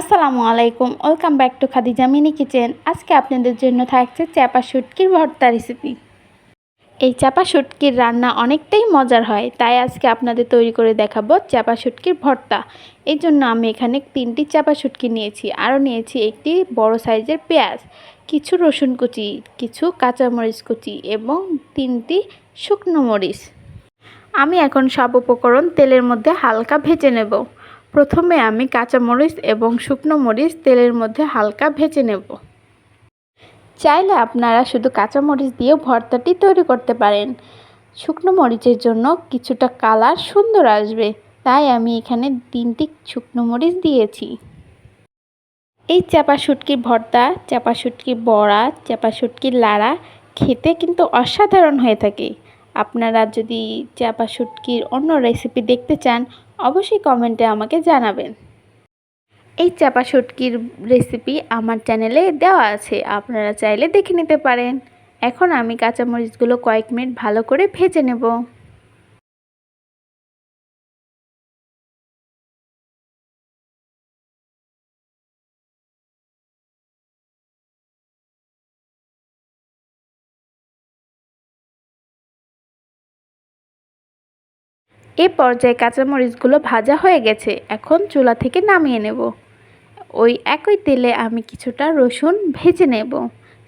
আসসালামু আলাইকুম। Welcome back to Khadija mini kitchen আজকে আপনাদের জন্য থাকছে চাপা শুটকির ভর্তা রেসিপি এই চাপা শুটকির রান্না অনেকটাই মজার হয়, তাই আজকে আপনাদের তৈরি করে দেখাবো চাপা শুটকির ভর্তা। এই জন্য আমি এখানে তিনটি চাপা শুটকি নিয়েছি, আরও নিয়েছি একটি বড় সাইজের পেঁয়াজ, কিছু রসুন কুচি, কিছু কাঁচামরিচ কুচি এবং তিনটি শুকনো মরিচ। আমি এখন সব উপকরণ তেলের মধ্যে হালকা ভেজে নেব। প্রথমে আমি কাঁচামরিচ এবং শুকনো মরিচ তেলের মধ্যে হালকা ভেজে নেব। চাইলে আপনারা শুধু কাঁচামরিচ দিয়েও ভর্তাটি তৈরি করতে পারেন। শুকনো মরিচের জন্য কিছুটা কালার সুন্দর আসবে, তাই আমি এখানে তিনটি শুকনো মরিচ দিয়েছি। এই চাপা শুটকির ভর্তা, চাপা শুটকির বড়া, চাপা শুটকির লাড়া খেতে কিন্তু অসাধারণ হয়ে থাকে। আপনারা যদি চাপা শুটকির অন্য রেসিপি দেখতে চান অবশ্যই কমেন্টে আমাকে জানাবেন। এই চাপা শুটকির রেসিপি আমার চ্যানেলে দেওয়া আছে, আপনারা চাইলে দেখে নিতে পারেন। এখন আমি কাঁচামরিচগুলো কয়েক মিনিট ভালো করে ভেজে নেব। এ পর্যায়ে কাঁচামরিচগুলো ভাজা হয়ে গেছে। এখন চুলা থেকে নামিয়ে নেব। ওই একই তেলে আমি কিছুটা রসুন ভেজে নেব।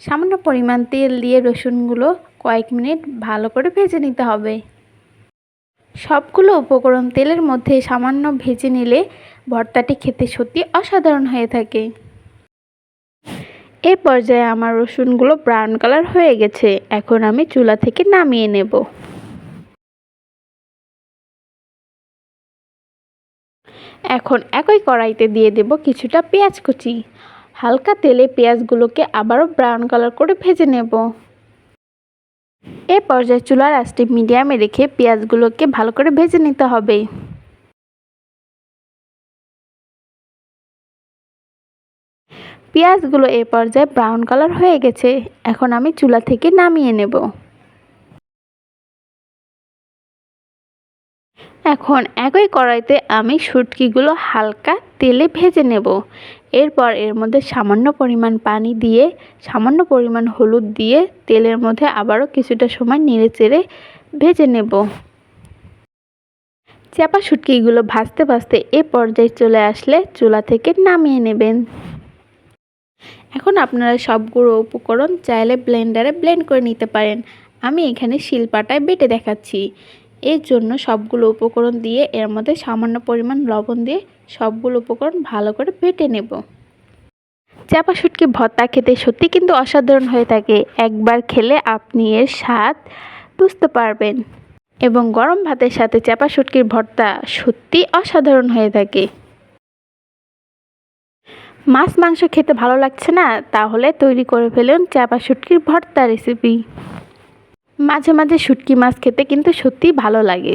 সামান্য পরিমাণ তেল দিয়ে রসুনগুলো কয়েক মিনিট ভালো করে ভেজে নিতে হবে। সবগুলো উপকরণ তেলের মধ্যে সামান্য ভেজে নিলে ভর্তাটি খেতে সত্যি অসাধারণ হয়ে থাকে। এ পর্যায়ে আমার রসুনগুলো ব্রাউন কালার হয়ে গেছে। এখন আমি চুলা থেকে নামিয়ে নেব। এখন একই কড়াইতে দিয়ে দেব কিছুটা পেঁয়াজ কুচি। হালকা তেলে পেঁয়াজগুলোকে আবারও ব্রাউন কালার করে ভেজে নেব। এ পর্যায়ে চুলার আঁচটি মিডিয়ামে রেখে পেঁয়াজগুলোকে ভালো করে ভেজে নিতে হবে। পেঁয়াজগুলো এ পর্যায়ে ব্রাউন কালার হয়ে গেছে। এখন আমি চুলা থেকে নামিয়ে নেব। এখন একই কড়াইতে আমি শুটকিগুলো হালকা তেলে ভেজে নেব। এরপর এর মধ্যে সামান্য পরিমাণ পানি দিয়ে, সামান্য পরিমাণ হলুদ দিয়ে তেলের মধ্যে আবারও কিছুটা সময় নেড়ে চেড়ে ভেজে নেব। চাপা শুটকিগুলো ভাজতে ভাজতে এ পর্যায়ে চলে আসলে চুলা থেকে নামিয়ে নেবেন। এখন আপনারা সবগুলো উপকরণ চাইলে ব্লেন্ডারে ব্লেন্ড করে নিতে পারেন। আমি এখানে শিলপাটায় বেটে দেখাচ্ছি। এর জন্য সবগুলো উপকরণ দিয়ে এর মধ্যে সামান্য পরিমাণ লবণ দিয়ে সবগুলো উপকরণ ভালো করে ফেটে নেব। চাপা শুটকি ভর্তা খেতে সত্যি কিন্তু অসাধারণ হয়ে থাকে। একবার খেলে আপনি এর স্বাদ বুঝতে পারবেন। এবং গরম ভাতের সাথে চাপা শুটকির ভর্তা সত্যি অসাধারণ হয়ে থাকে। মাছ মাংস খেতে ভালো লাগছে না? তাহলে তৈরি করে ফেলুন চাপা শুটকির ভর্তা রেসিপি মাঝে মাঝে শুটকি মাছ খেতে কিন্তু সত্যিই ভালো লাগে।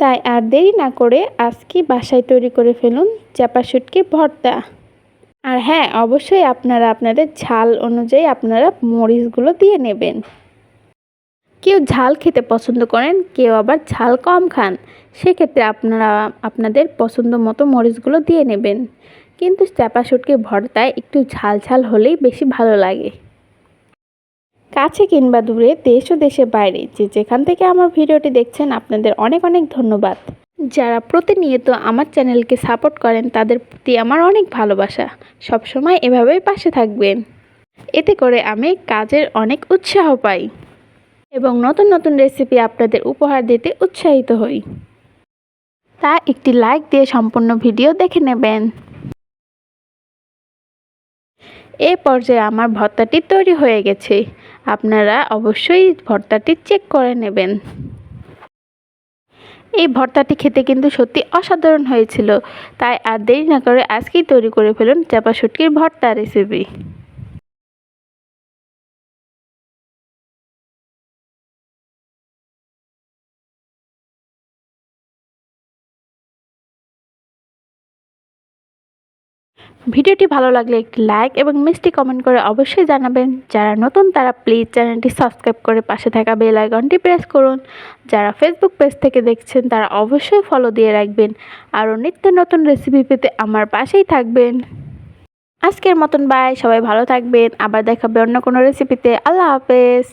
তাই আর দেরি না করে আজকে বাসায় তৈরি করে ফেলুন চাপা শুটকির ভর্তা। আর হ্যাঁ অবশ্যই আপনারা আপনাদের ঝাল অনুযায়ী আপনারা মরিচগুলো দিয়ে নেবেন। কেউ ঝাল খেতে পছন্দ করেন, কেউ আবার ঝাল কম খান, সেক্ষেত্রে আপনারা আপনাদের পছন্দ মতো মরিচগুলো দিয়ে নেবেন। কিন্তু চাপা শুটকির ভর্তায় একটু ঝাল ঝাল হলেই বেশি ভালো লাগে। কাছে কিংবা দূরে দেশ ও দেশের বাইরে যে যেখান থেকে আমার ভিডিওটি দেখছেন, আপনাদের অনেক অনেক ধন্যবাদ। যারা প্রতিনিয়ত আমার চ্যানেলকে সাপোর্ট করেন, তাদের প্রতি আমার অনেক ভালোবাসা। সবসময় এভাবেই পাশে থাকবেন। এতে করে আমি কাজের অনেক উৎসাহ পাই এবং নতুন নতুন রেসিপি আপনাদের উপহার দিতে উৎসাহিত হই। তা একটি লাইক দিয়ে সম্পূর্ণ ভিডিও দেখে নেবেন। এ পর্যায়ে আমার ভর্তাটি তৈরি হয়ে গেছে। আপনারা অবশ্যই ভর্তাটি চেক করে নেবেন। এই ভর্তাটি খেতে কিন্তু সত্যি অসাধারণ হয়েছিল। তাই আর দেরি না করে আজকেই তৈরি করে ফেলুন চাপা শুটকির ভর্তা রেসিপি ভিডিওটি ভালো লাগলে একটি লাইক এবং মিষ্টি কমেন্ট করে অবশ্যই জানাবেন। যারা নতুন, তারা প্লিজ চ্যানেলটি সাবস্ক্রাইব করে পাশে থাকা বেল আইকনটি প্রেস করুন। যারা ফেসবুক পেজ থেকে দেখছেন, তারা অবশ্যই ফলো দিয়ে রাখবেন। আরও নিত্য নতুন রেসিপি পেতে আমার পাশেই থাকবেন। আজকের মতন বাই সবাই ভালো থাকবেন। আবার দেখাবে অন্য কোনো রেসিপিতে আল্লাহ হাফেজ।